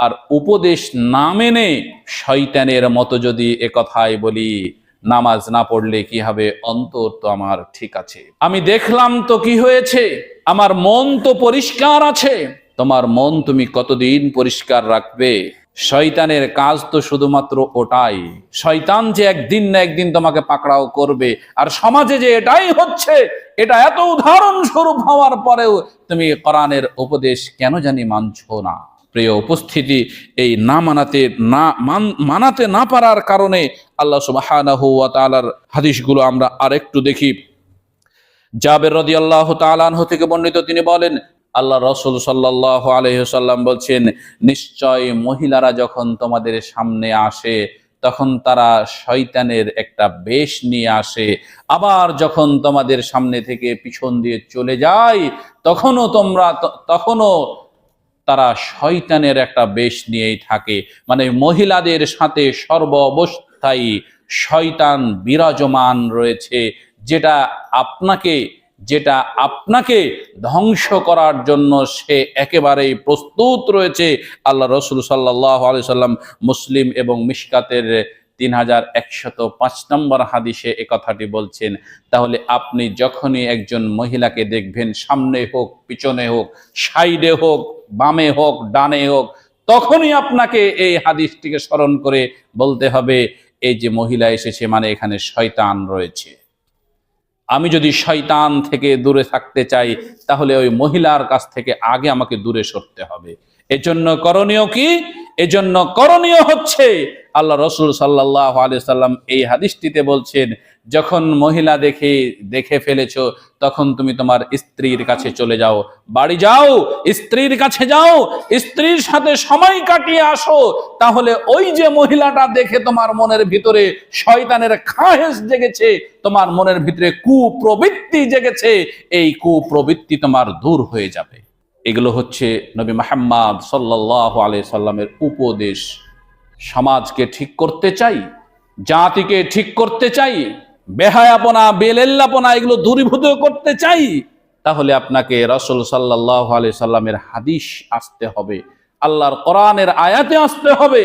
আর উপদেশ না মেনে শয়তানের মতো যদি এ কথাই বলি, নামাজ না পড়লে কি হবে? অন্তর তো আমার ঠিক আছে। আমি দেখলাম তো কি হয়েছে? আমার মন তো পরিষ্কার আছে। তোমার মন তুমি কতদিন পরিষ্কার রাখবে? শয়তানের কাজ তো শুধুমাত্র ওটাই। শয়তান যে একদিন না একদিন তোমাকে পাকড়াও করবে, আর সমাজে যে এটাই হচ্ছে, এটা এত উদাহরণস্বরূপ হওয়ার পরেও তুমি কোরআনের উপদেশ কেন জানি মানছো না? প্রিয় উপস্থিতি, এই না মানাতে, না মান- মানাতে না পারার কারণে আল্লাহ সুবহানাহু ওয়া তাআলার হাদিসগুলো আমরা আরেকটু দেখি। জাবের রাদিয়াল্লাহু তাআলা আনহু থেকে বর্ণিত তিনি বলেন, আল্লাহ রসুল সাল্লাল্লাহু আলাইহি সাল্লাম বলছেন, নিশ্চয় মহিলারা যখন তোমাদের সামনে আসে, তখন তারা শয়তানের একটা বেশ নিয়ে আসে। আবার যখন তোমাদের সামনে থেকে পিছন দিয়ে চলে যায়, তখনও তোমরা, তখনও তারা শয়তানের একটা বেশ নিয়েই থাকে। মানে মহিলাদের সাথে সর্ব অবস্থায় শয়তান বিরাজমান রয়েছে, যেটা আপনাকে যেটা আপনাকে ধ্বংস করার জন্য সে একেবারেই প্রস্তুত রয়েছে। আল্লাহ রসুল সাল্লাহ আলি সাল্লাম মুসলিম এবং মিশকাতের তিন হাজার একশত পাঁচ নম্বর হাদিসে এ কথাটি বলছেন, তাহলে আপনি যখনই একজন মহিলাকে দেখবেন, সামনে হোক, পিছনে হোক, সাইডে হোক বামে হোক, ডানে হোক, তখনই আপনাকে এই হাদিসটিকে স্মরণ করে বলতে হবে, এই যে মহিলা এসেছে মানে এখানে শয়তান রয়েছে। আমি যদি শয়তান থেকে দূরে থাকতে চাই, তাহলে ওই মহিলার কাছ থেকে আগে আমাকে দূরে সরতে হবে। এজন্য করণীয় কি? এজন্য করণীয় হচ্ছে, আল্লাহ রসুল সাল্লাহ সাল্লাম এই হাদিসটিতে বলছেন, যখন মহিলা দেখে দেখে ফেলেছো, তখন তুমি তোমার স্ত্রীর কাছে চলে যাও। বাড়ি যাও, স্ত্রীর কাছে যাও, স্ত্রীর সাথে সময় কাটিয়ে আসো, তাহলে ওই যে মহিলাটা দেখে তোমার মনের ভিতরে শয়তানের খাহেস জেগেছে, তোমার মনের ভিতরে কুপ্রবৃত্তি জেগেছে, এই কুপ্রবৃত্তি তোমার দূর হয়ে যাবে। এগুলো হচ্ছে নবী মাহাম্মদ সাল্লাহ আলাই সাল্লামের উপদেশ। সমাজকে ঠিক করতে চাই, জাতিকে ঠিক করতে চাই, বেহায়াপনা, বেলেল্লাপনা এগুলো দূরীভূত করতে চাই, তাহলে আপনাকে রসল সাল্লাহ আলি সাল্লামের হাদিস আসতে হবে, আল্লাহর কোরআনের আয়াতে আসতে হবে।